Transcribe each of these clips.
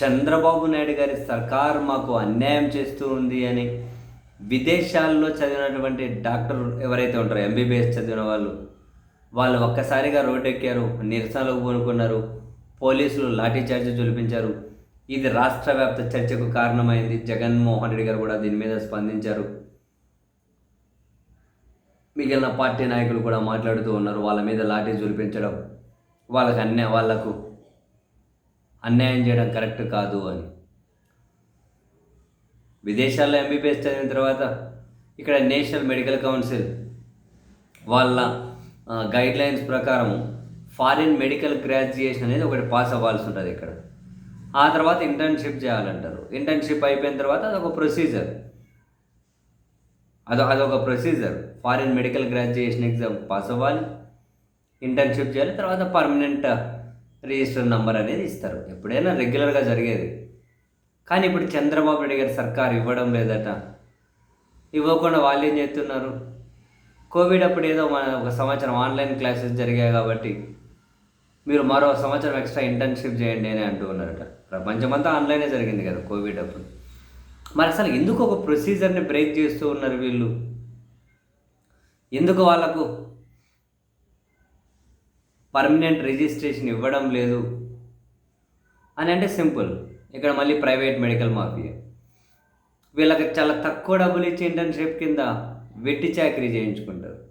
చంద్రబాబు నాయుడు గారి సర్కార్ మాకు అన్యాయం చేస్తూ ఉంది అని విదేశాల్లో చదివినటువంటి డాక్టర్ ఎవరైతే ఉంటారో ఎంబీబీఎస్ చదివిన వాళ్ళు వాళ్ళు ఒక్కసారిగా రోడ్డు ఎక్కారు నిరసనలకు పూనుకున్నారు పోలీసులు లాఠీ చార్జ్ జులిపించారు ఇది రాష్ట్ర వ్యాప్త చర్చకు కారణమైంది. జగన్మోహన్ రెడ్డి గారు కూడా దీని మీద స్పందించారు. మిగిలిన పార్టీ నాయకులు కూడా మాట్లాడుతూ ఉన్నారు. వాళ్ళ మీద లాఠీ జులిపించడం వాళ్ళకి అన్య వాళ్ళకు అన్యాయం చేయడం కరెక్ట్ కాదు అని. విదేశాల్లో ఎంబీబీఎస్ చదివిన తర్వాత ఇక్కడ నేషనల్ మెడికల్ కౌన్సిల్ వాళ్ళ గైడ్లైన్స్ ప్రకారం ఫారిన్ మెడికల్ గ్రాడ్యుయేషన్ అనేది ఒకటి పాస్ అవ్వాల్సి ఉంటుంది ఇక్కడ. ఆ తర్వాత ఇంటర్న్షిప్ చేయాలంటారు. ఇంటర్న్షిప్ అయిపోయిన తర్వాత అదొక ప్రొసీజర్. అదో అదొక procedure. Foreign medical graduation exam pass అవ్వాలి. ఇంటర్న్షిప్ చేయాలి తర్వాత పర్మనెంట్ రిజిస్టర్ నంబర్ అనేది ఇస్తారు. ఎప్పుడైనా రెగ్యులర్గా జరిగేది. కానీ ఇప్పుడు చంద్రబాబు నాయుడు గారి సర్కారు ఇవ్వడం లేదట. ఇవ్వకుండా వాళ్ళు ఏం చేస్తున్నారు? కోవిడ్ అప్పుడు ఏదో మన ఒక సంవత్సరం ఆన్లైన్ క్లాసెస్ జరిగాయి కాబట్టి మీరు మరో సంవత్సరం ఎక్స్ట్రా ఇంటర్న్షిప్ చేయండి అని అంటూ ఉన్నారట. ప్రపంచమంతా ఆన్లైనే జరిగింది కదా కోవిడ్ అప్పుడు. మరి అసలు ఎందుకు ఒక ప్రొసీజర్ని బ్రేక్ చేస్తూ ఉన్నారు వీళ్ళు? ఎందుకు వాళ్ళకు పర్మనెంట్ రిజిస్ట్రేషన్ ఇవ్వడం లేదు. అని అంటే సింపుల్. ఇక్కడ మళ్ళీ ప్రైవేట్ మెడికల్ మాఫియా. వీళ్ళకి చాలా తక్కువ డబ్బులు ఇచ్చి ఇంటర్న్షిప్ కింద వెట్టి చాకరీ చేయించుకుంటారు.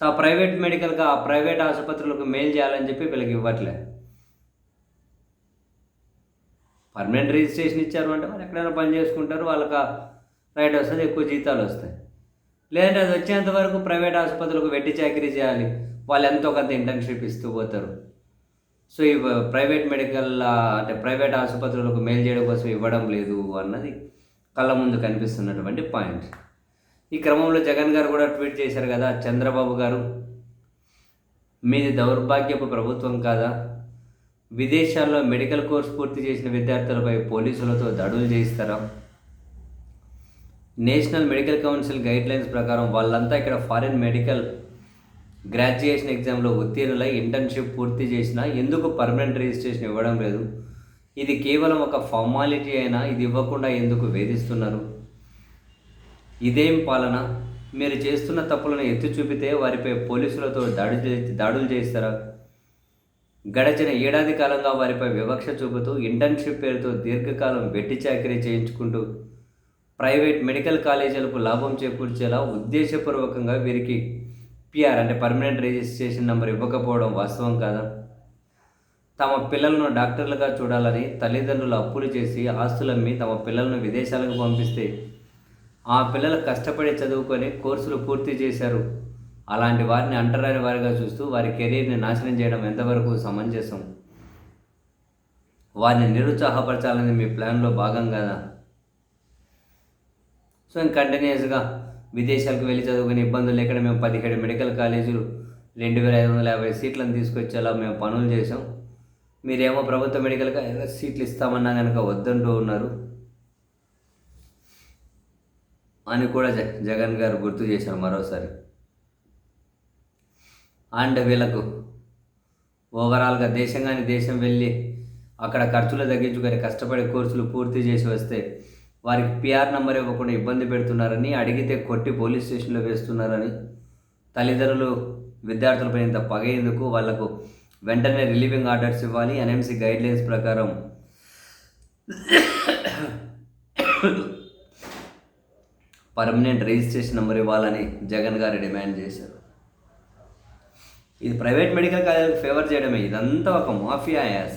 సో ఆ ప్రైవేట్ మెడికల్గా ఆ ప్రైవేట్ ఆసుపత్రులకు మెయిల్ చేయాలని చెప్పి వీళ్ళకి ఇవ్వట్లే. పర్మనెంట్ రిజిస్ట్రేషన్ ఇచ్చారు అంటే వాళ్ళు ఎక్కడైనా పని చేసుకుంటారు వాళ్ళకి రైట్ వస్తుంది ఎక్కువ జీతాలు వస్తాయి. లేదంటే అది వచ్చేంత వరకు ప్రైవేట్ ఆసుపత్రులకు వెట్టి చాకరీ చేయాలి. వాళ్ళు ఎంతో కొంత ఇంటర్న్షిప్ ఇస్తూ పోతారు. సో ఈ ప్రైవేట్ మెడికల్ అంటే ప్రైవేట్ ఆసుపత్రులకు మేలు చేయడం కోసం ఇవ్వడం లేదు అన్నది కళ్ళ ముందు కనిపిస్తున్నటువంటి పాయింట్ ఈ క్రమంలో జగన్ గారు కూడా ట్వీట్ చేశారు కదా చంద్రబాబు గారు మీది దౌర్భాగ్యపు ప్రభుత్వం కాదా? విదేశాల్లో మెడికల్ కోర్స్ పూర్తి చేసిన విద్యార్థులపై పోలీసులతో దాడులు చేయిస్తారా? నేషనల్ మెడికల్ కౌన్సిల్ గైడ్లైన్స్ ప్రకారం వాళ్ళంతా ఇక్కడ ఫారిన్ మెడికల్ గ్రాడ్యుయేషన్ ఎగ్జామ్లో ఉత్తీర్ణులై ఇంటర్న్షిప్ పూర్తి చేసినా ఎందుకు పర్మనెంట్ రిజిస్ట్రేషన్ ఇవ్వడం లేదు? ఇది కేవలం ఒక ఫార్మాలిటీ అయినా ఇది ఇవ్వకుండా ఎందుకు వేధిస్తున్నారు? ఇదేం పాలన? మీరు చేస్తున్న తప్పులను ఎత్తి చూపితే వారిపై పోలీసులతో దాడి చే- దాడులు చేస్తారా గడచిన ఏడాది కాలంగా వారిపై వివక్ష చూపుతూ ఇంటర్న్షిప్ పేరుతో దీర్ఘకాలం వెట్టి చాకరీ చేయించుకుంటూ ప్రైవేట్ మెడికల్ కాలేజీలకు లాభం చేకూర్చేలా ఉద్దేశపూర్వకంగా వీరికి పిఆర్ అంటే పర్మనెంట్ రిజిస్ట్రేషన్ నెంబర్ ఇవ్వకపోవడం వాస్తవం కాదా? తమ పిల్లలను డాక్టర్లుగా చూడాలని తల్లిదండ్రులు అప్పులు చేసి ఆస్తులమ్మి తమ పిల్లలను విదేశాలకు పంపిస్తే ఆ పిల్లలు కష్టపడి చదువుకొని కోర్సులు పూర్తి చేశారు. అలాంటి వారిని అంటరాని వారిగా చూస్తూ వారి కెరీర్ని నాశనం చేయడం ఎంతవరకు సమంజసం? వారిని నిరుత్సాహపరచాలని మీ ప్లాన్లో భాగం కదా? సో ఇంక కంటిన్యూస్గా విదేశాలకు వెళ్ళి చదువుకునే ఇబ్బందులు లేకుండా మేము పదిహేడు మెడికల్ కాలేజీలు రెండు వేల ఐదు వందల యాభై సీట్లను తీసుకొచ్చేలా మేము పనులు చేసాం మీరేమో ప్రభుత్వ మెడికల్ సీట్లు ఇస్తామన్నా కనుక వద్దంటూ ఉన్నారు అని కూడా జ జగన్ గారు గుర్తు చేశారు మరోసారి. అండ్ వీళ్ళకు ఓవరాల్గా దేశం కానీ దేశం వెళ్ళి అక్కడ ఖర్చులు తగ్గించుకొని కష్టపడి కోర్సులు పూర్తి చేసి వస్తే వారికి పిఆర్ నెంబర్ ఇవ్వకుండా ఇబ్బంది పెడుతున్నారని అడిగితే కొట్టి పోలీస్ స్టేషన్లో వేస్తున్నారని తల్లిదండ్రులు విద్యార్థులపై ఇంత పగ ఎందుకు? వాళ్ళకు వెంటనే రిలీవింగ్ ఆర్డర్స్ ఇవ్వాలి. ఎన్ఎంసీ గైడ్లైన్స్ ప్రకారం పర్మనెంట్ రిజిస్ట్రేషన్ నెంబర్ ఇవ్వాలని జగన్ గారు డిమాండ్ చేశారు. ఇది ప్రైవేట్ మెడికల్ కాలేజీకి ఫేవర్ చేయడమే. ఇదంతా ఒక మాఫియా యాస